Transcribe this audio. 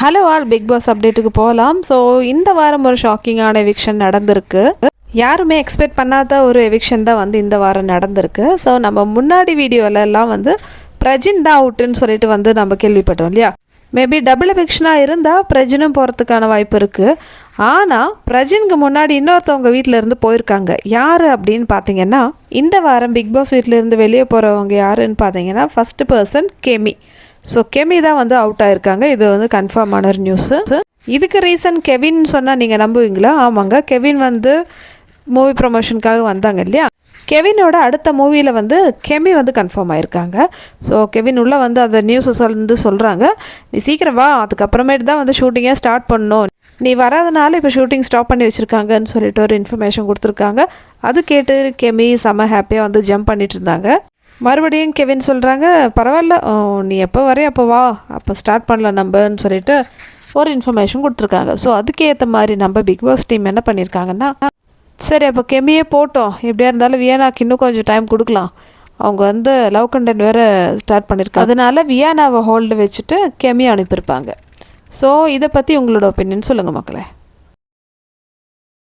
Hello all big boss அப்டேட்டுக்கு போகலாம். So இந்த வாரம் ஒரு ஷாக்கிங்கான எவிக்ஷன் நடந்திருக்கு. யாருமே எக்ஸ்பெக்ட் பண்ணாத ஒரு எவிக்ஷன் தான் வந்து இந்த வாரம் நடந்திருக்கு. ஸோ நம்ம முன்னாடி வீடியோல எல்லாம் வந்து பிரஜின் தான் அவுட்டுன்னு சொல்லிட்டு வந்து நம்ம கேள்விப்பட்டோம் இல்லையா? மேபி டபுள் எவிக்ஷனாக இருந்தால் பிரஜினும் போகிறதுக்கான வாய்ப்பு இருக்குது ஆனால் பிரஜினுக்கு முன்னாடி இன்னொருத்தவங்க வீட்டில் இருந்து போயிருக்காங்க. யார் அப்படின்னு பார்த்தீங்கன்னா இந்த வாரம் பிக் பாஸ் வீட்டில் இருந்து வெளியே போகிறவங்க யாருன்னு பார்த்தீங்கன்னா first person Kemy so Kemy தான் வந்து அவுட் ஆயிருக்காங்க. இது வந்து கன்ஃபார்ம் ஒரு நியூஸு இதுக்கு ரீசன் கெவின் சொன்னால் நீங்கள் நம்புவீங்களா? ஆமாங்க. கெவின் வந்து மூவி ப்ரொமோஷனுக்காக வந்தாங்க இல்லையா? கெவினோட அடுத்த மூவியில் வந்து கெமி வந்து கன்ஃபார்ம் ஆயிருக்காங்க. ஸோ கெவின் உள்ளே வந்து அந்த நியூஸை வந்து சொல்கிறாங்க நீ சீக்கிரம் வா. அதுக்கப்புறமேட்டு தான் வந்து ஷூட்டிங்கே ஸ்டார்ட் பண்ணணும். நீ வராதனால இப்போ ஷூட்டிங் ஸ்டாப் பண்ணி வச்சுருக்காங்கன்னு சொல்லிட்டு ஒரு இன்ஃபர்மேஷன் கொடுத்துருக்காங்க. அது கேட்டு கெமி செம்ம ஹாப்பியாக வந்து ஜம்ப் பண்ணிட்டு இருந்தாங்க. மறுபடியும் கெவின் சொல்கிறாங்க பரவாயில்ல நீ எப்போ வரே அப்போ வா அப்போ ஸ்டார்ட் பண்ணல நம்பன்னு சொல்லிட்டு ஒரு இன்ஃபர்மேஷன் கொடுத்துருக்காங்க. ஸோ அதுக்கேற்ற மாதிரி நம்ம பிக் பாஸ் டீம் என்ன பண்ணியிருக்காங்கன்னா சரி அப்போ கெமியே போட்டோம். எப்படியா இருந்தாலும் வியனாக்கு இன்னும் கொஞ்சம் டைம் கொடுக்கலாம். அவங்க வந்து லவ் கண்டென்ட் வேறு ஸ்டார்ட் பண்ணியிருக்காங்க அதனால வியானாவை ஹோல்டு வச்சுட்டு கெமி அனுப்பியிருப்பாங்க. ஸோ இதை பற்றி உங்களோட ஒப்பீனியன் சொல்லுங்கள் மக்களே.